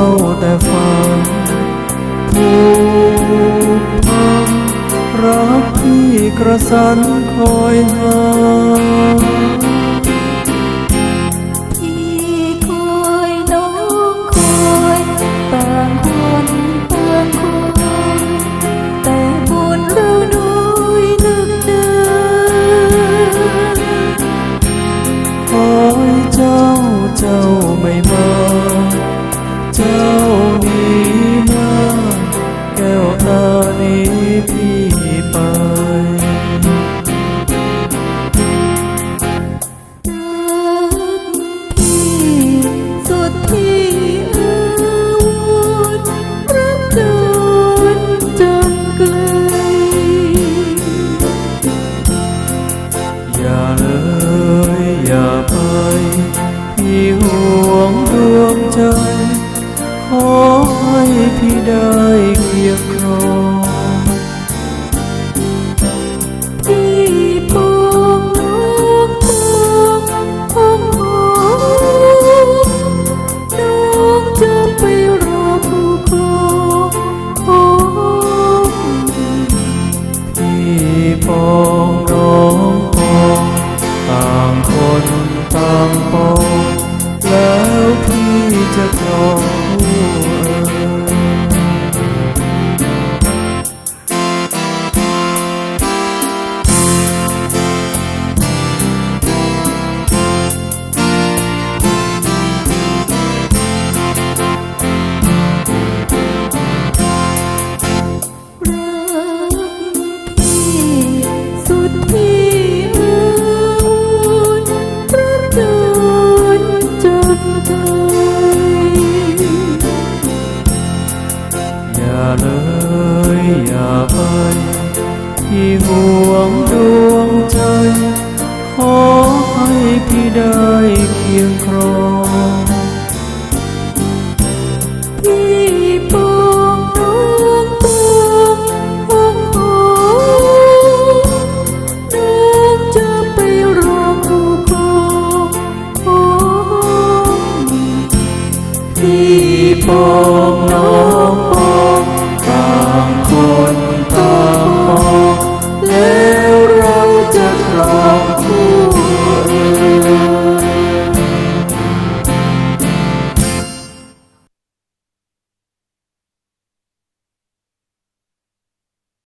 าแต่ฝันผูกพันรักที่กระสันคอยหาที่คอยน้องคอยต่างคนต่างคอยแต่บุญเราน้อยนึกเดินคอเจ้าเจ้าไม่มา เจ้าหนีมาแก้วตานี้พี่ไปรักพี่สุดที่เอื้อวนรักจนจนไกลอย่าเลยอย่าไปพี่ห่วงดวงใจ ให้พี่ได้เคียครองที่ปองน้องทองน้องจะไปรอผู้ครองหอมพี่ปองน้องปองต่างคนต่างปองแล้วพี่จะครอง ได้เคียงครองพี่ปองน้องปองห้องหอน้องจะไปรอผู้ครองพี่ปอง